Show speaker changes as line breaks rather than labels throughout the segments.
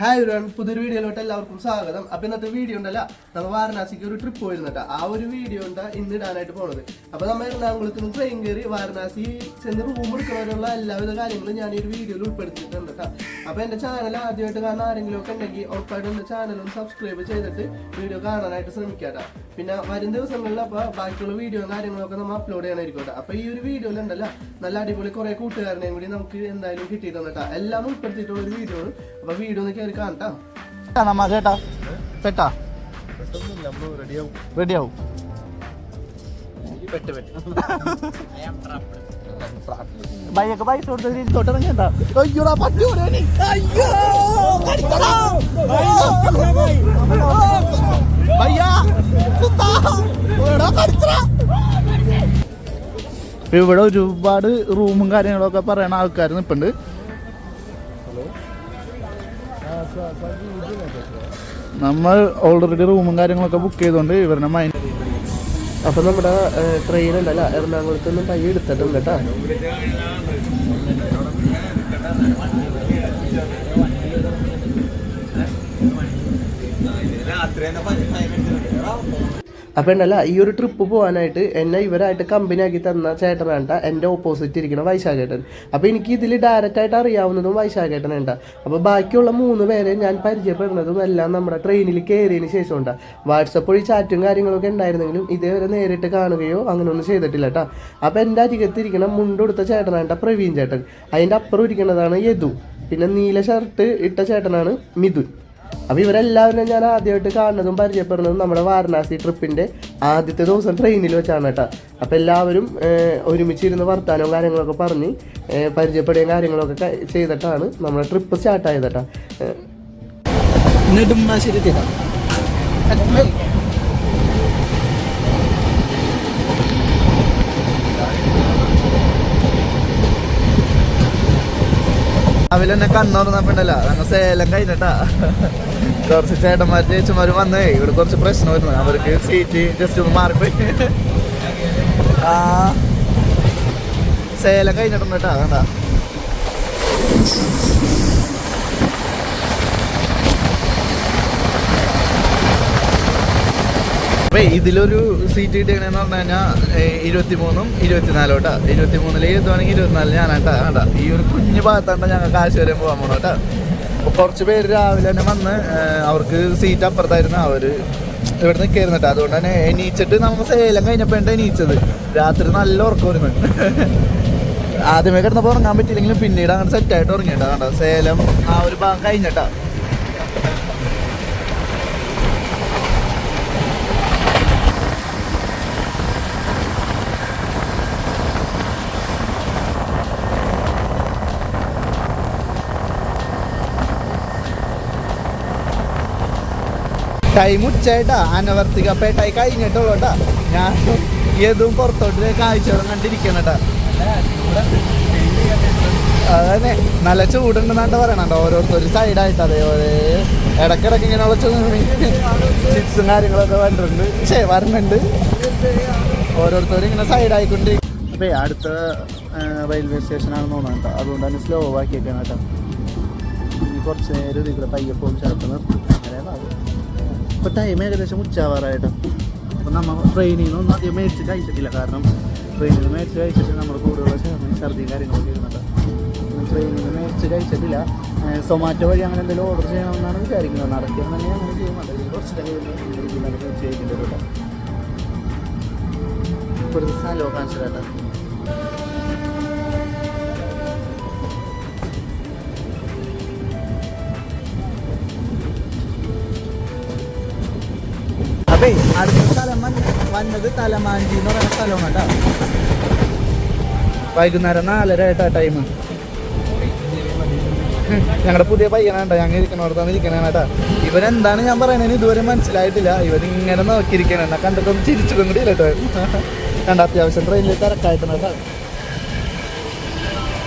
Hi ഒരു പുതിയൊരു വീഡിയോയിലോട്ട് എല്ലാവർക്കും സ്വാഗതം. അപ്പൊ ഇന്നത്തെ വീഡിയോ ഉണ്ടല്ല നമ്മൾ വാരണാസിക്ക് ഒരു ട്രിപ്പ് പോയിരുന്നിട്ട് ആ ഒരു വീഡിയോ ഉണ്ട് ഇന്ന് ഇടാനായിട്ട് പോണത്. അപ്പൊ നമ്മൾ എറണാകുളത്ത് നിന്ന് ട്രെയിൻ കയറി വാരണാസി ചെന്ന് റൂം എടുക്കുന്നവരുള്ള എല്ലാവിധ കാര്യങ്ങളും ഞാൻ ഈ ഒരു വീഡിയോയിൽ ഉൾപ്പെടുത്തിയിട്ടുണ്ട് കേട്ടോ. അപ്പൊ എന്റെ ചാനൽ ആദ്യമായിട്ട് കാണാൻ ആരെങ്കിലും ഒക്കെ ഉണ്ടെങ്കിൽ ഉറപ്പായിട്ടും എന്റെ ചാനൽ ഒന്ന് സബ്സ്ക്രൈബ് ചെയ്തിട്ട് വീഡിയോ കാണാനായിട്ട് ശ്രമിക്കാം പിന്നെ വരും ദിവസങ്ങളിൽ അപ്പൊ ബാക്കിയുള്ള വീഡിയോ കാര്യങ്ങളൊക്കെ നമ്മൾ അപ്ലോഡ് ചെയ്യണമായിരിക്കും കേട്ടോ. അപ്പൊ ഈ ഒരു വീഡിയോയിൽ ഉണ്ടല്ലോ നല്ല അടിപൊളി കുറേ കൂട്ടുകാരനെയും കൂടി നമുക്ക് എന്തായാലും കിട്ടിയിട്ടുണ്ട് കേട്ടോ. എല്ലാം ഉൾപ്പെടുത്തിയിട്ടുള്ള ഒരു വീഡിയോ ആണ്. അപ്പൊ വീഡിയോ ഒന്ന് കാണട്ടോ
നമ്മ പെട്ടാ. റെഡിയാവും. അയ്യോടാ. അയ്യോ. ഇവിടെ ഒരുപാട് റൂമും കാര്യങ്ങളൊക്കെ പറയണ ആൾക്കാർ നിൽപ്പുണ്ട് നമ്മൾ ഓൾറെഡി റൂമും കാര്യങ്ങളൊക്കെ ബുക്ക് ചെയ്തോണ്ട് ഇവരുടെ മൈൻഡ്
അപ്പൊ നമ്മുടെ ട്രെയിൻ ഉണ്ടല്ല എറണാകുളത്ത് നിന്ന് കൈ എടുത്തിട്ടുണ്ട് കേട്ടോ. അപ്പൊ ഉണ്ടല്ല ഈ ഒരു ട്രിപ്പ് പോകാനായിട്ട് എന്നെ ഇവരായിട്ട് കമ്പനി ആക്കി തന്ന ചേട്ടനാണ്ട എന്റെ ഓപ്പോസിറ്റ് ഇരിക്കുന്ന വൈശാഖേട്ടൻ. അപ്പൊ എനിക്ക് ഇതിൽ ഡയറക്റ്റ് ആയിട്ട് അറിയാവുന്നതും വൈശാഖേട്ടനുണ്ട അപ്പോൾ ബാക്കിയുള്ള മൂന്ന് പേരെ ഞാൻ പരിചയപ്പെടുന്നതും എല്ലാം നമ്മുടെ ട്രെയിനിൽ കയറിയതിന് ശേഷം ഉണ്ടാ വാട്സപ്പ് വഴി ചാറ്റും കാര്യങ്ങളൊക്കെ ഉണ്ടായിരുന്നെങ്കിലും ഇതേവരെ നേരിട്ട് കാണുകയോ അങ്ങനെ ഒന്നും ചെയ്തിട്ടില്ല കേട്ടോ. അപ്പൊ എന്റെ അരികത്തിരിക്കുന്ന മുണ്ടെടുത്ത ചേട്ടനാണ്ട പ്രവീൺ ചേട്ടൻ. അതിന്റെ അപ്പുറം ഇരിക്കുന്നതാണ് യദു. പിന്നെ നീല ഷർട്ട് ഇട്ട ചേട്ടനാണ് മിഥുൻ. അപ്പൊ ഇവരെല്ലാവരും ഞാൻ ആദ്യമായിട്ട് കാണുന്നതും പരിചയപ്പെടുന്നതും നമ്മുടെ വാരണാസി ട്രിപ്പിന്റെ ആദ്യത്തെ ദിവസം ട്രെയിനിൽ വെച്ചാണ് കേട്ടോ. അപ്പോൾ എല്ലാവരും ഒരുമിച്ചിരുന്ന് വർത്താനവും കാര്യങ്ങളൊക്കെ പറഞ്ഞ് പരിചയപ്പെടുകയും കാര്യങ്ങളൊക്കെ ചെയ്തിട്ടാണ് നമ്മുടെ ട്രിപ്പ് സ്റ്റാർട്ടായത് കേട്ടോ.
നെടുമ്പാശ്ശേരി. തീരം രാവിലെ തന്നെ കണ്ണോർന്നപ്പോണ്ടല്ല ഞങ്ങൾ സേലം കഴിഞ്ഞിട്ടാ. കുറച്ച് ചേട്ടന്മാർ ചേച്ചിമാര് വന്നേ. ഇവിടെ കുറച്ച് പ്രശ്നം വരുന്നു. അവർക്ക് സീറ്റ് ജസ്റ്റ് ഒന്ന് മാറിപ്പോയി. ആ. സേലം കഴിഞ്ഞിട്ടുണ്ട് കേട്ടാ കണ്ട. അപ്പൊ ഇതിലൊരു സീറ്റ് കിട്ടിയെന്ന് പറഞ്ഞു കഴിഞ്ഞാൽ ഇരുപത്തി മൂന്നും ഇരുപത്തിനാലോട്ടാ ഇരുപത്തി മൂന്നിൽ എഴുതുവാണെങ്കിൽ ഇരുപത്തിനാല് ഞാനാട്ടാ കണ്ടാ? ഈ ഒരു കുഞ്ഞു ഭാഗത്താണ്ട ഞങ്ങൾ കാശ് വരെ പോകാൻ പോണോട്ടാ അപ്പോൾ കുറച്ച് പേര് രാവിലെ തന്നെ വന്ന് അവർക്ക് സീറ്റ് അപ്പുറത്തായിരുന്നു അവർ ഇവിടെ കയറുന്നിട്ട് അതുകൊണ്ട് തന്നെ എണീച്ചിട്ട് നമ്മൾ സേലം കഴിഞ്ഞപ്പോൾ ഉണ്ട് എണീച്ചത്. രാത്രി നല്ല ഉറക്കം വരുന്നു ആദ്യമേ കിടന്നപ്പോൾ ഉറങ്ങാൻ പറ്റിയില്ലെങ്കിലും പിന്നീട് അങ്ങനെ സെറ്റായിട്ട് ഉറങ്ങിയിട്ടാ കണ്ടോ? സേലം ആ ഒരു ഭാഗം കഴിഞ്ഞിട്ടാ ടൈം ഉച്ചയായിട്ടാ അനവർത്തികപ്പേട്ടായി കഴിഞ്ഞിട്ടുള്ളൂട്ടാ. ഞാൻ ഏതും പുറത്തോട്ട് കാഴ്ചകളും കണ്ടിരിക്കണട്ടാ. അതന്നെ നല്ല ചൂടുണ്ടെന്നാണ്ട് പറയണണ്ട? ഓരോരുത്തർ സൈഡായിട്ട് അതേപോലെ ഇടക്കിടക്ക് ഇങ്ങനെയുള്ള ചിപ്സും കാര്യങ്ങളൊക്കെ വന്നിട്ടുണ്ട്. പക്ഷേ വരണുണ്ട്. ഓരോരുത്തരും ഇങ്ങനെ സൈഡായിക്കൊണ്ട് അപ്പേ അടുത്ത റെയിൽവേ സ്റ്റേഷനാണെന്ന് തോന്നുന്നു കേട്ടോ അതുകൊണ്ട് തന്നെ സ്ലോ ആക്കിയേക്കാണ് കേട്ടോ. ഇനി കുറച്ച് നേരം ഇതിൽ പയ്യെ ചിലപ്പോൾ നിർത്തും ഇപ്പോൾ ടൈം ഏകദേശം ഉച്ചാവാറായിട്ട് അപ്പം നമ്മൾ ട്രെയിനിൽ നിന്ന് ഒന്നും അധികം മേടിച്ച് കഴിച്ചിട്ടില്ല. കാരണം ട്രെയിനിൽ നിന്ന് മേടിച്ച് കഴിച്ചിട്ട് നമ്മുടെ കൂടുതലുള്ള ചേർന്ന് ഛർദിയും കാര്യങ്ങളൊക്കെ ഇരുന്നുണ്ട് ട്രെയിനിൽ നിന്ന് മേടിച്ച് കഴിച്ചിട്ടില്ല. സൊമാറ്റോ വഴി അങ്ങനെ എന്തെങ്കിലും ഓർഡർ ചെയ്യണമെന്നാണ് വിചാരിക്കുന്നത്. നടക്കിയത് തന്നെ അങ്ങനെ ചെയ്യുന്നുണ്ട് കുറച്ച് കഴിയുമ്പോൾ ചെയ്യുന്നുണ്ട് കേട്ടോ. ഇപ്പോഴത്തെ സ്ഥലമോ കാണിച്ചു അടുത്ത സ്ഥലം വന്ന- വന്നത് തലമാഞ്ചി എന്ന് പറയുന്ന സ്ഥലമാണ് കേട്ടോ വൈകുന്നേരം നാലര ആയിട്ടാ ടൈം ഞങ്ങളുടെ പുതിയ പയ്യനാട്ടോ ഞങ്ങൾ ഇരിക്കണോടത്താണ് ഇരിക്കണേ കേട്ടാ. ഇവരെന്താണ് ഞാൻ പറയണേന്ന് ഇതുവരെ മനസ്സിലായിട്ടില്ല. ഇവരിങ്ങനെ നോക്കിയിരിക്കണം എന്നാ കണ്ടിട്ടൊന്നും ചിരിച്ചിട്ടും കൂടി ഇല്ലട്ടോ കണ്ട? അത്യാവശ്യം ട്രെയിനിൽ തിരക്കായിട്ടാ കേട്ടോ.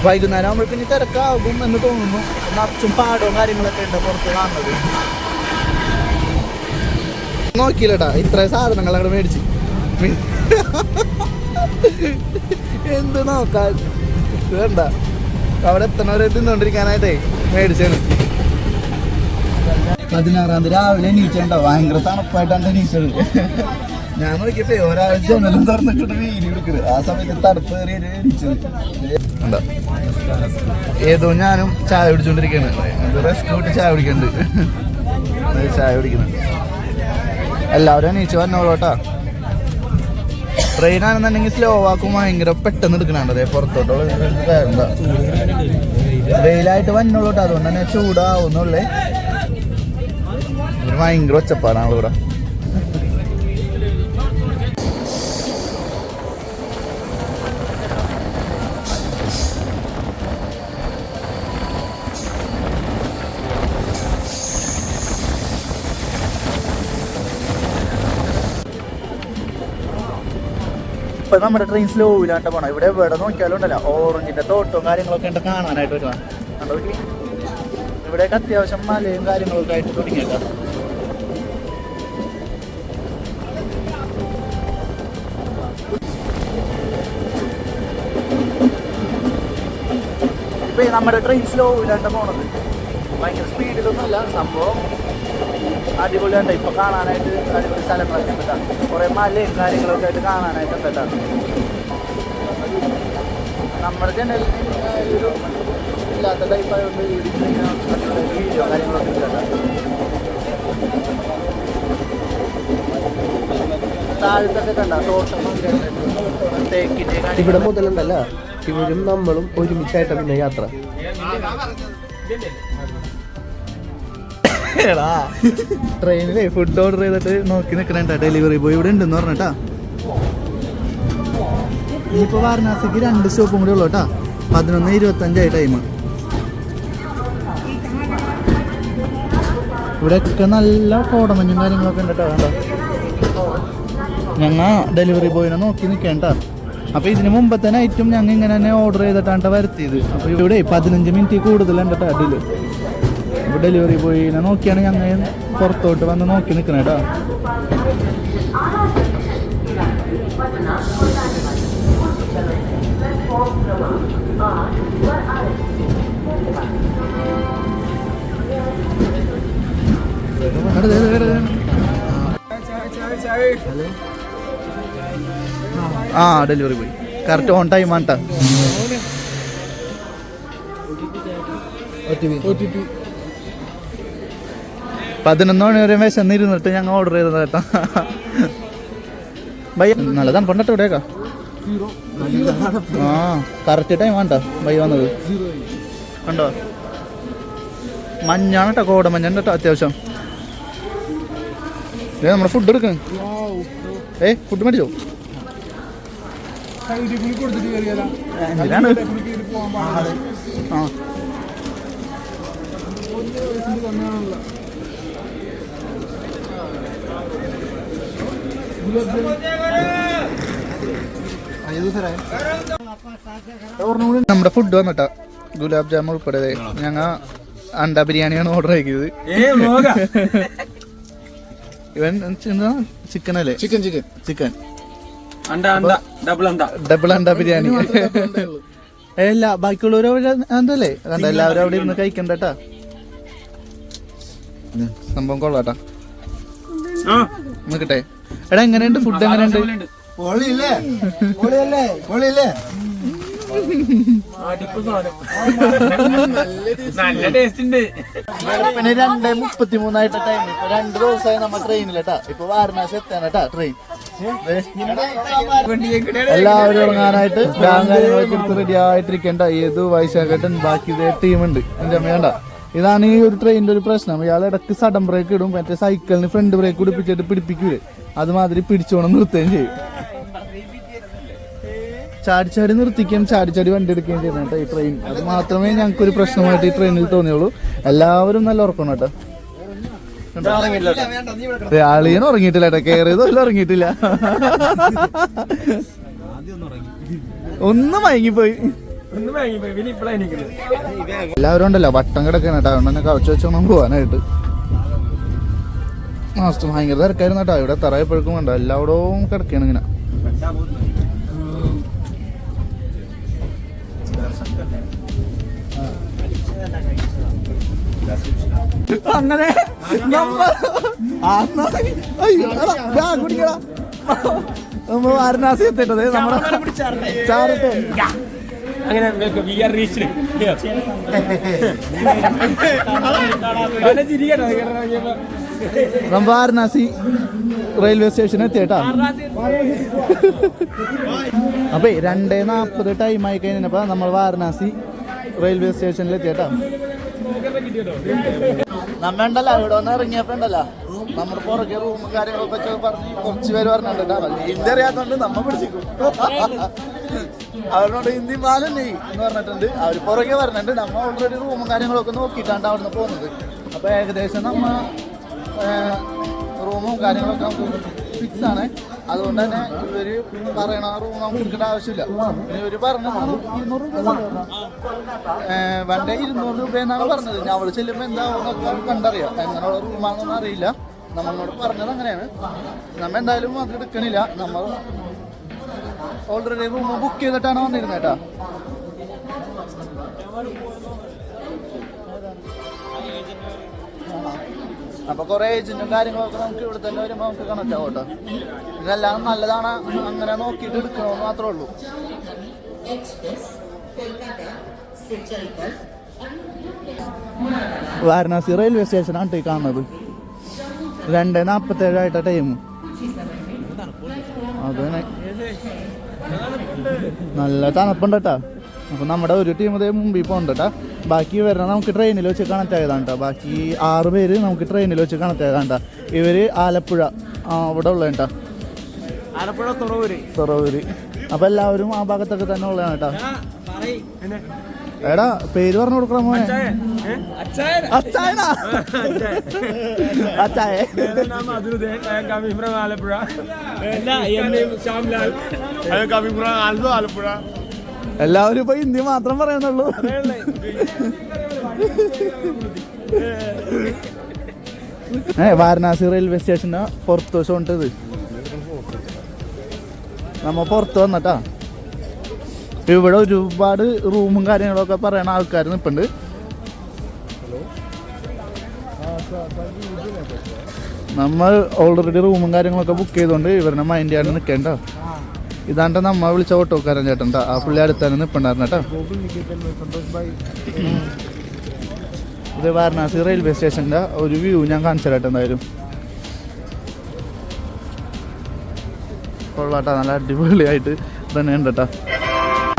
വൈകുന്നേരം ആകുമ്പോഴേക്കും തിരക്കാകും എന്ന് തോന്നുന്നു. നിറച്ചും പാടവും കാര്യങ്ങളൊക്കെ ഉണ്ട് പുറത്ത് കാണുന്നത്. നോക്കിയില്ലട്ടാ. ഇത്ര സാധനങ്ങൾ അങ്ങോട്ട് മേടിച്ച്. എന്ത് നോക്കാൻ? വേണ്ട അവിടെ എത്തണവരെ തിന്നോണ്ടിരിക്കാനായിട്ടേ മേടിച്ചാണ് പതിനാറാം തീയതി രാവിലെ എണീച്ചുണ്ടോ ഭയങ്കര തണുപ്പായിട്ടാണ് എണീച്ചത് ഞാൻ നോക്കിയപ്പോ ഒരാഴ്ച ജനലും തുറന്നിട്ടുണ്ട് വീഡിയോ എടുക്കുന്നത് ആ സമയത്ത് തണുപ്പ് കയറി എണീച്ചത് ഏതോ ഞാനും ചായ കുടിച്ചോണ്ടിരിക്കുകയാണ് റെസ്റ്റ് കൂട്ടി ചായ കുടിക്കണ്ട്. ചായ കുടിക്കുന്നുണ്ട്. എല്ലാവരും അനീച്ചു പറഞ്ഞോളൂ കേട്ടോ. ട്രെയിൻ ആണെന്നുണ്ടെങ്കിൽ സ്ലോ ആക്കും ഭയങ്കര പെട്ടെന്ന് എടുക്കണുണ്ട് അതേ പുറത്തോട്ടുള്ള വേണ്ട. വെയിലായിട്ട് വന്നോളൂ കേട്ടോ അതുകൊണ്ട് തന്നെ ചൂടാവുന്നുള്ളേ ഭയങ്കര ഒച്ചപ്പാടാണ് ഇവിടെ. ഇപ്പൊ നമ്മുടെ ട്രെയിൻ ഇല്ലാണ്ട് പോണം? ഇവിടെ ഇവിടെ നോക്കിയാലും ഉണ്ടല്ലോ ഓറഞ്ചിന്റെ തോട്ടവും കാര്യങ്ങളൊക്കെ ഉണ്ട് കാണാനായിട്ട് വരുവാ. കണ്ടോ? ഇവിടെയൊക്കെ അത്യാവശ്യം മലയും കാര്യങ്ങളൊക്കെ ആയിട്ട് തുടങ്ങിയേക്കാം. ഇപ്പൊ നമ്മുടെ ട്രെയിൻ സ്ലോ ഇല്ലാണ്ട് പോണത്. ഭയങ്കര സ്പീഡിലൊന്നുമല്ല. സംഭവം അടിപൊളിയുണ്ട് ഇപ്പോൾ കാണാനായിട്ട് അടിപൊളി സ്ഥലങ്ങളൊക്കെ ഉണ്ട് കുറേ മലയും കാര്യങ്ങളൊക്കെ ആയിട്ട് കാണാനായിട്ട് പറ്റാത്ത നമ്മുടെ ജനലിൽ ഒരു ഇല്ലാത്ത ടൈപ്പ് ആയതുകൊണ്ട് വീഡിയോ കാര്യങ്ങളൊക്കെ ഉണ്ട് കേട്ടോ. താഴത്തൊക്കെ കണ്ട? തോട്ടം തേക്കിന്റെ
ഇവിടെ മുതലുണ്ടല്ല. ഇവരും നമ്മളും ഒരുമിച്ചായിട്ടാണ് പിന്നെ യാത്ര.
ട്രെയിനിലെ ഫുഡ് ഓർഡർ ചെയ്തിട്ട് നോക്കി നിൽക്കണേട്ടാ ഡെലിവറി ബോയ് ഇവിടെ ഉണ്ടെന്ന് പറഞ്ഞിട്ടാ. ഇനിയിപ്പോ വാരണാസിക്ക് രണ്ട് സ്റ്റോപ്പും കൂടി ഉള്ളു കേട്ടാ പതിനൊന്ന് ഇരുപത്തഞ്ചായി ടൈം ഇവിടെ ഒക്കെ നല്ല കോടമഞ്ഞും കാര്യങ്ങളൊക്കെ ഉണ്ട് കേട്ടോ ഞങ്ങ ഡെലിവറി ബോയിനെ നോക്കി നിൽക്കേണ്ട അപ്പൊ ഇതിന് തന്നെ ഐറ്റം ഞങ്ങൾ ഇങ്ങനെ തന്നെ ഓർഡർ ചെയ്തിട്ടാണ് വരുത്തിയത്. അപ്പൊ ഇവിടെ പതിനഞ്ച് മിനിറ്റ് കൂടുതലുണ്ട് കേട്ടോ അടിയിൽ ഡെലിവറി ബോയിനെ നോക്കിയാണ് ഞങ്ങൾ പുറത്തോട്ട് വന്ന് നോക്കി നിൽക്കണേ കേട്ടോ. ആ ഡെലിവറി പോയി. കറക്റ്റ് ഓൺ ടൈം ആണ് പതിനൊന്ന് മണി വരെ വിശന്നിരുന്നിട്ട് ഞങ്ങൾ ഓർഡർ ചെയ്തത് കേട്ടോ. ബൈ. നല്ലതാണ് പണ്ടട്ടോ ഇവിടെയൊക്കെ. ആ കറക്റ്റ് ടൈം വേണ്ട ബൈ വന്നത്. കണ്ടോ? മഞ്ഞാണ് കേട്ടോ കോട മഞ്ഞ കേട്ടോ അത്യാവശ്യം. ഏ നമ്മുടെ ഫുഡ് എടുക്കണം ഏ ഫുഡ് മേടിച്ചോ? ആ. നമ്മുടെ ഫുഡ് വന്നിട്ട ഗുലാബ് ജാമുൻ ഉൾപ്പെടെ ഞങ്ങ അണ്ട ബിരിയാണിയാണ് ഓർഡർ ആക്കിയത്. ഇവൻ ചിക്കൻ അല്ലേ?
ചിക്കൻ ചിക്കൻ
ചിക്കൻ
അണ്ട അണ്ട ഡബിൾ അണ്ട.
ഡബിൾ അണ്ട ബിരിയാണി. അല്ല ബാക്കിയുള്ളവരും അവിടെ എന്തല്ലേ? കണ്ട എല്ലാവരും അവിടെ ഇരുന്ന് കഴിക്കണ്ടട്ടാ സംഭവം കൊള്ളാട്ടാ നോക്കട്ടെ എടാ എങ്ങനെയുണ്ട്? ഫുഡ് എങ്ങനെയുണ്ട്?
നല്ല ടേസ്റ്റ് ഉണ്ട്.
പിന്നെ രണ്ട് മുപ്പത്തി മൂന്നായിട്ട് ടൈം ഇപ്പൊ രണ്ട് ദിവസമായി നമ്മ ട്രെയിനിലെട്ടാ ഇപ്പൊ വാരണാസി എത്താനട്ടാ ട്രെയിൻ എല്ലാവരും ഇറങ്ങാനായിട്ട് ബാങ്ക് കാര്യങ്ങളൊക്കെ എടുത്ത് റെഡി ആയിട്ടിരിക്കേണ്ട. ഏത് വൈശാഖട്ടൻ ബാക്കി ഇതേ ടീമുണ്ട് എന്റെ അമ്മ ഇതാണ് ഈ ഒരു ട്രെയിനിന്റെ ഒരു പ്രശ്നം. ഇയാൾ ഇടയ്ക്ക് സഡൻ ബ്രേക്ക് ഇടും. മറ്റേ സൈക്കിളിന് ഫ്രണ്ട് ബ്രേക്ക് പിടിപ്പിച്ചിട്ട് പിടിപ്പിക്കൂലേ. അതുമാതിരി പിടിച്ചോണം നിർത്തുകയും ചെയ്യും. ചാടി ചാടി നിർത്തിക്കുകയും ചാടി ചാടി വണ്ടി എടുക്കുകയും ചെയ്യണം കേട്ടോ ഈ ട്രെയിൻ അത് മാത്രമേ ഞങ്ങൾക്ക് ഒരു പ്രശ്നമായിട്ട് ഈ ട്രെയിനിൽ തോന്നിയുള്ളൂ. എല്ലാവരും നല്ല ഉറക്കണം കേട്ടോ. ദേ, ആളിയൻ ഉറങ്ങിയിട്ടില്ല കേട്ടോ. കയറിയതും ഉറങ്ങിയിട്ടില്ല. ഒന്ന് മയങ്ങിപ്പോയി. എല്ലാവരും ഉണ്ടല്ലോ വട്ടം കിടക്കണം കേട്ടോ. അതുകൊണ്ട് തന്നെ കവച്ച് വെച്ചോണം പോവാനായിട്ട്. മാസ്റ്റർ ഭയങ്കര തിരക്കായിരുന്നു കേട്ടോ. ഇവിടെ തറയപ്പോഴേക്കും വേണ്ട എല്ലാവിടവും കിടക്കുകയാണ് ഇങ്ങനെ. അങ്ങനെ നമ്മ ആ നായി. അയ്യോ, എടാ, ബാഗ് പിടിക്കടാ. നമ്മ വാരണാസി എത്തിട്ടത് നമ്മുടെ ചാരട്ടെ.
അങ്ങനെ വി ആർ റീച്ച് ചിരിക്കട്ടോ
നമ്മ വാരണാസി റെയിൽവേ സ്റ്റേഷൻ എത്തിയേട്ടാ. അപ്പൊ രണ്ടേ നാൽപ്പത് ടൈം ആയി കഴിഞ്ഞപ്പ നമ്മൾ വാരണാസി റെയിൽവേ സ്റ്റേഷനിൽ എത്തിയേട്ടാ. നമ്മണ്ടല്ലോ ഇവിടെ വന്ന് ഇറങ്ങിയപ്പോണ്ടല്ലോ നമ്മുടെ പുറകെ റൂമും കാര്യങ്ങളൊക്കെ വെച്ച് പറഞ്ഞ് കുറച്ച് പേര് പറഞ്ഞിട്ടുണ്ടാവും ഹിന്ദി അറിയാത്തോണ്ട് നമ്മ പിടിച്ചിരിക്കും. അവരോട് ഹിന്ദി മാലന്നെ എന്ന് പറഞ്ഞിട്ടുണ്ട്. അവർ പുറകെ പറഞ്ഞിട്ടുണ്ട്. നമ്മ ഓൾറെഡി റൂമും കാര്യങ്ങളൊക്കെ നോക്കിയിട്ടാണ് അവിടുന്ന് പോകുന്നത്. അപ്പൊ ഏകദേശം നമ്മ റൂമും കാര്യങ്ങളൊക്കെ നമുക്ക് ഫിക്സ് ആണ്. അതുകൊണ്ട് തന്നെ ഇവർ പറയണ റൂം നമുക്ക് എടുക്കേണ്ട ആവശ്യമില്ല. ഇവർ പറഞ്ഞു ഇരുന്നൂറ് രൂപ വണ്ടേ ഇരുന്നൂറ് രൂപ എന്നാണ് പറഞ്ഞത് ഞാൻ അവിടെ ചെല്ലുമ്പോൾ എന്താവുന്നൊക്കെ കണ്ടറിയാം. എങ്ങനെയുള്ള റൂമാണെന്നൊന്നും അറിയില്ല. നമ്മളോട് പറഞ്ഞത് അങ്ങനെയാണ്. നമ്മ എന്തായാലും അത് എടുക്കണില്ല. നമ്മൾ ഓൾറെഡി റൂം ബുക്ക് ചെയ്തിട്ടാണ് വന്നിരുന്നത് കേട്ടാ. അപ്പൊ കുറെ ഏജന്റും കാര്യങ്ങളൊക്കെ നമുക്ക് ഇവിടെ തന്നെ വരുമ്പോൾ നമുക്ക് കണക്റ്റ് ആവും കേട്ടോ. ഇതെല്ലാം നല്ലതാണ്. അങ്ങനെ നോക്കിയിട്ട് എടുക്കണമെന്ന് മാത്രമേ ഉള്ളൂ. വാരണാസി റെയിൽവേ സ്റ്റേഷനാണ് ഈ കാണുന്നത്. രണ്ട് നാൽപ്പത്തേഴായിട്ട ടൈം അതന്നെ. നല്ല തണുപ്പുണ്ട് കേട്ടാ അപ്പൊ നമ്മുടെ ഒരു ടീം ഇതേ മുമ്പിൽ പോകണ്ട കേട്ടാ ബാക്കി വരണം നമുക്ക് ട്രെയിനിൽ വെച്ച് കണക്ട് ആയതാണ് കേട്ടോ ബാക്കി ആറ് പേര് നമുക്ക് ട്രെയിനിൽ വെച്ച് കണക്ട് ആയതാണ്. ഇവർ ആലപ്പുഴ ആ അവിടെ ഉള്ള കേട്ടാ
ആലപ്പുഴ തുറവൂര്.
തുറവൂര്. അപ്പൊ എല്ലാവരും ആ ഭാഗത്തൊക്കെ തന്നെ ഉള്ളതാണ് കേട്ടോ എടാ പേര് പറഞ്ഞു കൊടുക്കണം മോനെ. അച്ചായനാ? അച്ചായ
ആലപ്പുഴ. ആലപ്പുഴ.
എല്ലാവരും ഇപ്പൊ ഹിന്ദി മാത്രം പറയുന്നുള്ളൂ. ഏ വാരണാസി റെയിൽവേ സ്റ്റേഷന് പുറത്ത് ഇത്. നമ്മ പുറത്ത് വന്നിട്ടാ. ഇവിടെ ഒരുപാട് റൂമും കാര്യങ്ങളൊക്കെ പറയണ ആൾക്കാർ നിൽപ്പുണ്ട് നമ്മൾ ഓൾറെഡി റൂമും കാര്യങ്ങളൊക്കെ ബുക്ക് ചെയ്തുകൊണ്ട് ഇവരുടെ മൈൻഡ് ചെയ്യാണ്ട് നിൽക്കേണ്ട ഇതാണ്ട് നമ്മ വിളിച്ച ഓട്ടോക്കാരൻ ചേട്ടൻ ട്ടാ. ആ പുള്ളി അടുത്താണ് കേട്ടോ. ഇത് വാരണാസി റെയിൽവേ സ്റ്റേഷന്റെ ഒരു വ്യൂ ഞാൻ കാണിച്ചു തരാട്ടെ എന്തായാലും. കൊള്ളാട്ടാ നല്ല അടിപൊളിയായിട്ട് തന്നെ ഉണ്ട് കേട്ടോ.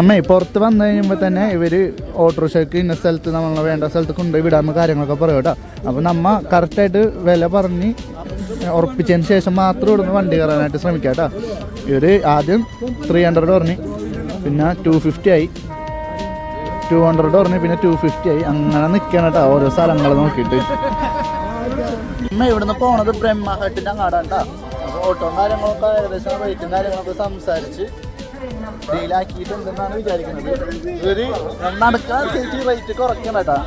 അമ്മേ പുറത്ത് വന്നു കഴിയുമ്പോൾ തന്നെ ഇവർ ഓട്ടോറിക്ഷയ്ക്ക് ഇന്ന സ്ഥലത്ത് നമ്മളെ വേണ്ട സ്ഥലത്ത് കൊണ്ടുപോയി വിടാമെന്ന് കാര്യങ്ങളൊക്കെ പറയും കേട്ടോ. അപ്പോൾ നമ്മ കറക്റ്റായിട്ട് വില പറഞ്ഞ് ഉറപ്പിച്ചതിന് ശേഷം മാത്രം ഇവിടുന്ന് വണ്ടി കയറാനായിട്ട് ശ്രമിക്കാം കേട്ടോ. ഇവർ ആദ്യം ത്രീ ഹൺഡ്രഡ് പറഞ്ഞ് പിന്നെ ടു ഫിഫ്റ്റി ആയി. ടു ഹൺഡ്രഡ് പറഞ്ഞ് പിന്നെ ടു ഫിഫ്റ്റി ആയി. അങ്ങനെ നിൽക്കണം കേട്ടോ ഓരോ സ്ഥലങ്ങൾ നോക്കിയിട്ട്. അമ്മ ഇവിടുന്ന് പോണത് ബ്രഹ്മഹട്ടിന്റെ അങ്ങാടാണ് കേട്ടോ. അപ്പോൾ ഓട്ടോ കാര്യങ്ങളൊക്കെ ഏകദേശം റേറ്റും കാര്യങ്ങളൊക്കെ സംസാരിച്ച് ഡീലാക്കിയിട്ടുണ്ടെന്നാണ് വിചാരിക്കുന്നത്. ഇവർ നടക്കാൻ റേറ്റ് കുറയ്ക്കണം കേട്ടാ.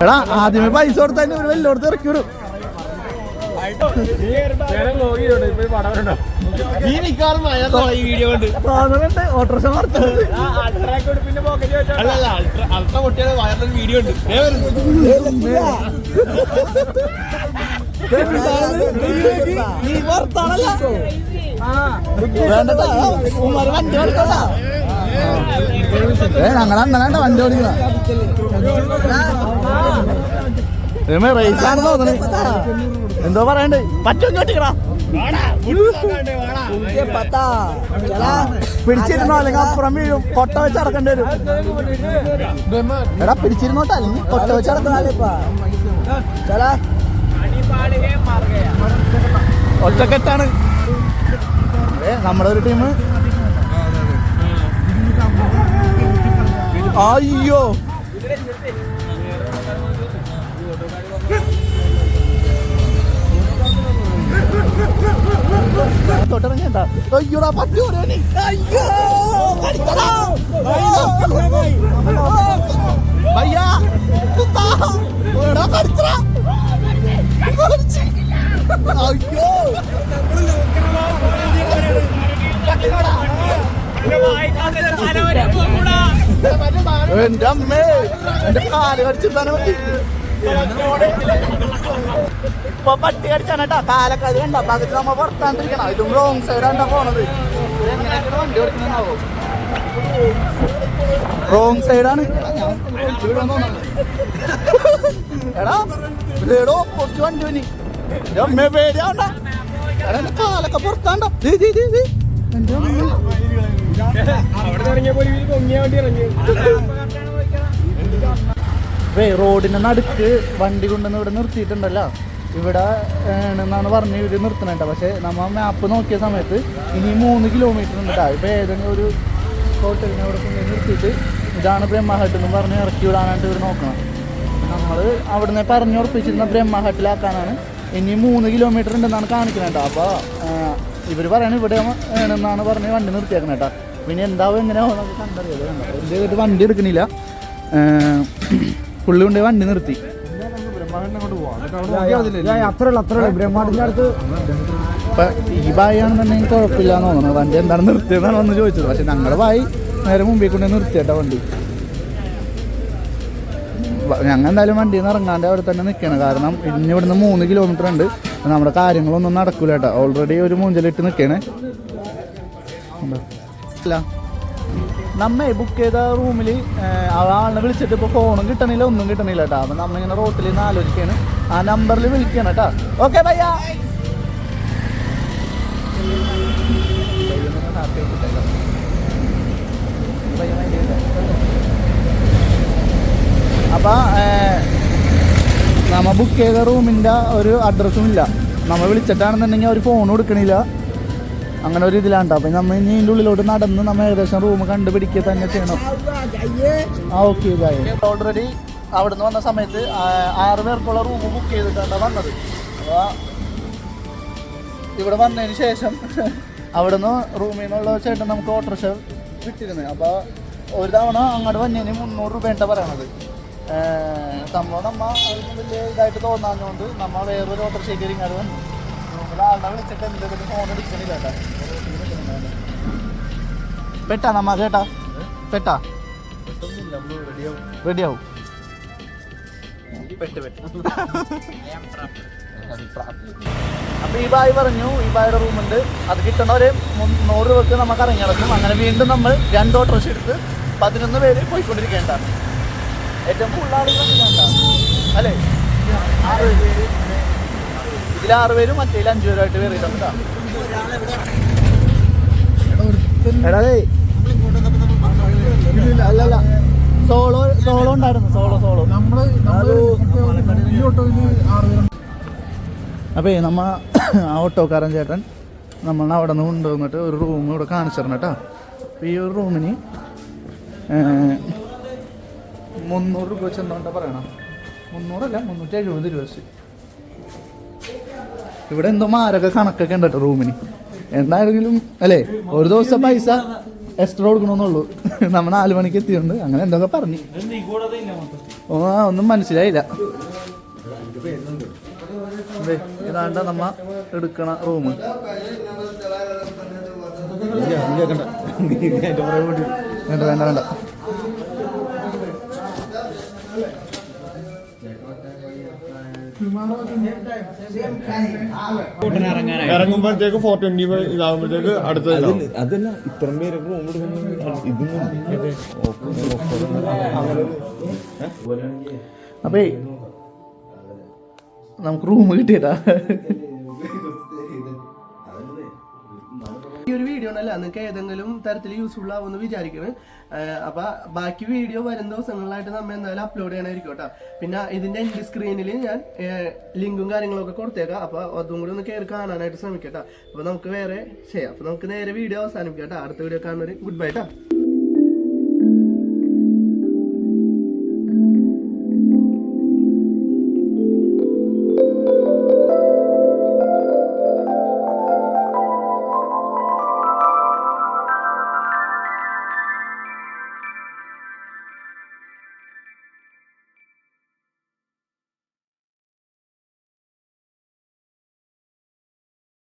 എടാ ആദ്യമേ പൈസ കൊടുത്താൽ ഇവർ വല്ലോടത്ത് ഇറക്കി വിടും ഉണ്ട്. ഓട്ടോറിക്ഷ
പോക്കറ്റ് വെച്ചാൽ
നീ വേണ്ടട്ടാ വണ്ടി ഏ ഞങ്ങളെ അണ്ണനാണ്ട വണ്ടി ഓടിക്കണ? റേസാണെന്ന് തോന്നണേ. എന്തോ പറയണ്ടേ? പറ്റും ഓട്ടിക്കടാ പിടിച്ചിരുന്നോ? അല്ലെങ്കിൽ അപ്പുറം വീഴും. കൊട്ട വെച്ച് അടക്കേണ്ടി വരും. എടാ പിടിച്ചിരുന്നോട്ടെ. അല്ലെങ്കിൽ കൊട്ട വെച്ച് അടക്കണ ഒറ്റക്കെട്ടാണ്. നമ്മുടെ ഒരു ടീം. അയ്യോ തൊട്ടിറങ്ങണ്ട അയ്യോടാ പറ്റൂരോ നീ അയ്യോ. ഭയ്യാ കടിച്ചടാ. കടിച്ച്. അയ്യോ എന്റെ അമ്മേ എന്റെ കാൽ കടിച്ചിട്ടാണ് പറ്റി. ഇപ്പൊ പട്ടി കടിച്ചാണേട്ടാ കാലൊക്കെ അത് കണ്ട? പകുതി നമ്മ പുറത്താണ്ടിരിക്കണം. ഇതും റോങ് സൈഡാണ്ടാ പോണത്. ഇത് എങ്ങനെയൊക്കെയാണ് വണ്ടി ഓടിക്കുന്നുണ്ടാവോ റോങ് സൈഡാണ് എടാ വീടോ കുറച്ച് വണ്ടി വനി അമ്മ പേടിയാണ്ട എടാ എന്റെ കാലൊക്കെ പുറത്താണ്ട. എന്റെ അമ്മ.
അവിടെ ഇറങ്ങിയപ്പോൾ പൊങ്ങിയ വണ്ടി ഇറങ്ങി
വേ റോഡിന്റെ നടുക്ക് വണ്ടി കൊണ്ടുവന്ന് ഇവിടെ നിർത്തിയിട്ടുണ്ടല്ലോ. ഇവിടെ എന്നാണ് പറഞ്ഞ് ഇവർ നിർത്തണേട്ടോ. പക്ഷെ നമ്മ മാപ്പ് നോക്കിയ സമയത്ത് ഇനി മൂന്ന് കിലോമീറ്റർ ഉണ്ട് കേട്ടോ ഇപ്പൊ ഏതെങ്കിലും ഒരു ഹോട്ടലിനെ ഇവിടെ കൊണ്ടുപോയി നിർത്തിയിട്ട് ഇതാണ് ബ്രഹ്മഹട്ട് എന്ന് പറഞ്ഞ് ഇറക്കി വിടാനായിട്ട് ഇവർ നോക്കണം. നമ്മൾ അവിടുന്ന് പറഞ്ഞു ഉറപ്പിച്ചിരുന്ന ബ്രഹ്മഹട്ടിലാക്കാനാണ് ഇനി മൂന്ന് കിലോമീറ്റർ ഉണ്ടെന്നാണ് കാണിക്കുന്നത് കേട്ടോ അപ്പോൾ ഇവർ പറയണ ഇവിടെ വേണമെന്നാണ് പറഞ്ഞ് വണ്ടി നിർത്തിയേക്കണം കേട്ടോ പിന്നെ എന്താവും എങ്ങനെയാവും നമുക്ക് കണ്ടറിയാം കണ്ടോ വീട്ടിൽ വണ്ടി എടുക്കണില്ല. പുള്ളി കൊണ്ട് വണ്ടി നിർത്തി. ഇപ്പൊ ഈ ബായാണെന്നുണ്ടെങ്കിൽ കുഴപ്പമില്ല എന്ന് തോന്നുന്നു. വണ്ടി എന്താണ് നിർത്തിയതെന്നാണ് വന്ന് ചോദിച്ചത്. പക്ഷെ ഞങ്ങളുടെ ബായി നേരെ മുമ്പിൽ കൊണ്ട് നിർത്തിയട്ടോ വണ്ടി. ഞങ്ങൾ എന്തായാലും വണ്ടിയിൽ നിന്ന് ഇറങ്ങാണ്ട് അവിടെ തന്നെ നിൽക്കണം. കാരണം ഇനി ഇവിടുന്ന് മൂന്ന് കിലോമീറ്റർ ഉണ്ട്. നമ്മുടെ കാര്യങ്ങളൊന്നും നടക്കൂല കേട്ടോ. ഓൾറെഡി ഒരു മൂഞ്ചലിട്ട് നിൽക്കണേ. അല്ല നമ്മേ ബുക്ക് ചെയ്ത റൂമിൽ ആളെ വിളിച്ചിട്ട് ഇപ്പോൾ ഫോണും കിട്ടണില്ല ഒന്നും കിട്ടണില്ല കേട്ടോ. അപ്പം നമ്മളിങ്ങനെ റോട്ടിൽ നിന്ന് ആലോചിക്കാണ്. ആ നമ്പറിൽ വിളിക്കണം കേട്ടോ. ഓക്കെ ഭയ്യ അപ്പം നമ്മ ബുക്ക് ചെയ്ത റൂമിന്റെ ഒരു അഡ്രസ്സും ഇല്ല. നമ്മൾ വിളിച്ചിട്ടാണെന്നുണ്ടെങ്കിൽ അവർ ഫോൺ കൊടുക്കണില്ല. അങ്ങനെ ഒരു ഇതിലാണ് അപ്പം നമ്മൾ ഇനി ഇതിന്റെ ഉള്ളിലോട്ട് നടന്ന് നമ്മൾ ഏകദേശം റൂം കണ്ടുപിടിക്കുക തന്നെ ചെയ്യണം. ആ ഓക്കെ ഓൾറെഡി അവിടുന്ന് വന്ന സമയത്ത് ആറ് പേർക്കുള്ള റൂം ബുക്ക് ചെയ്തിട്ടാണ് വന്നത്. അപ്പോൾ ഇവിടെ വന്നതിന് ശേഷം അവിടെ നിന്ന് റൂമിൽ നിന്നുള്ള ചേട്ടൻ നമുക്ക് ഓട്ടോറിക്ഷ വിട്ടിരുന്നത് അപ്പോൾ ഒരു തവണ അങ്ങോട്ട് വന്നതിന് മുന്നൂറ് രൂപയാണ് പറയണത്. സംഭവം നമ്മ അതൊന്നും വലിയ ഇതായിട്ട് തോന്നാഞ്ഞുകൊണ്ട് നമ്മൾ വേറൊരു ഓട്ടോറിക്ഷയ്ക്ക് ഇങ്ങോട്ട് വന്നു. പെട്ടാ നമ്മ ചേട്ടാ പെട്ടാ. റെഡിയാവും അപ്പൊ ഈ ബായ് പറഞ്ഞു ഈ ബായുടെ റൂമുണ്ട് അത് കിട്ടണവര് നൂറ് രൂപക്ക് നമുക്ക് ഇറങ്ങി നടക്കും അങ്ങനെ വീണ്ടും നമ്മൾ രണ്ട് ഓട്ടോറിക്ഷ എടുത്ത് പതിനൊന്ന് പേര് പോയിക്കൊണ്ടിരിക്കേണ്ടതാണ് ഏറ്റവും കൂടുതൽ ആറ് പേര് ഇതിൽ ആറ് പേരും മറ്റേതിൽ അഞ്ചു പേരുമായിട്ട് കയറിയിട്ടുണ്ട് അല്ലല്ല സോളോ സോളോ ഉണ്ടായിരുന്നു. Solo solo. അപ്പേ നമ്മ ആ ഓട്ടോക്കാരൻ ചേട്ടൻ നമ്മൾ അവിടെ നിന്ന് കൊണ്ടുവന്നിട്ട് ഒരു റൂം ഇവിടെ കാണിച്ചു തരണം കേട്ടോ. അപ്പോൾ ഈ ഒരു റൂമിന് മുന്നൂറ് രൂപ വെച്ച് എന്താ പറയണം. മുന്നൂറല്ല മുന്നൂറ്റി എഴുപത് രൂപ വെച്ച്. ഇവിടെ എന്തോ മാരക കണക്കൊക്കെ ഉണ്ട് കേട്ടോ റൂമിന്. എന്തായിരുന്നാലും അല്ലേ ഒരു ദിവസം പൈസ എക്സ്ട്രാ കൊടുക്കണമെന്നുള്ളൂ. നമ്മൾ നാല് മണിക്ക് എത്തിയുണ്ട് അങ്ങനെ എന്തൊക്കെ പറഞ്ഞു. ഓ ഒന്നും മനസ്സിലായില്ല. ഇതാണ്ട നമ്മ എടുക്കണ റൂം വേണ്ട വേണ്ട വേണ്ട.
ഇറങ്ങുമ്പോഴത്തേക്ക് ഫോർ ട്വന്റി ഫൈവ് ഇതാകുമ്പോഴത്തേക്ക് അടുത്ത
അതല്ല ഇത്രയും പേര് റൂം എടുക്കുന്നു ഇതൊന്നും
അപ്പേ നമുക്ക് റൂം കിട്ടിയതാ.
ഒരു വീഡിയോ ഉണ്ടല്ല? നിങ്ങൾക്ക് ഏതെങ്കിലും തരത്തിൽ യൂസ്ഫുൾ ആവുമെന്ന് വിചാരിക്കുന്നു. അപ്പൊ ബാക്കി വീഡിയോ വരും ദിവസങ്ങളിലായിട്ട് നമ്മൾ എന്തായാലും അപ്ലോഡ് ചെയ്യണമായിരിക്കും കേട്ടോ. പിന്നെ ഇതിന്റെ എന്റെ സ്ക്രീനിൽ ഞാൻ ലിങ്കും കാര്യങ്ങളൊക്കെ കൊടുത്തേക്കാം. അപ്പൊ അതും കൂടി ഒന്ന് കയറി കാണാനായിട്ട് ശ്രമിക്കട്ടോ അപ്പൊ നമുക്ക് വേറെ ചെയ്യാം. അപ്പൊ നമുക്ക് നേരെ വീഡിയോ അവസാനിപ്പിക്കാം കേട്ടോ. അടുത്ത വീഡിയോ കാണുന്നവര് ഗുഡ് ബൈ ട്ടാ.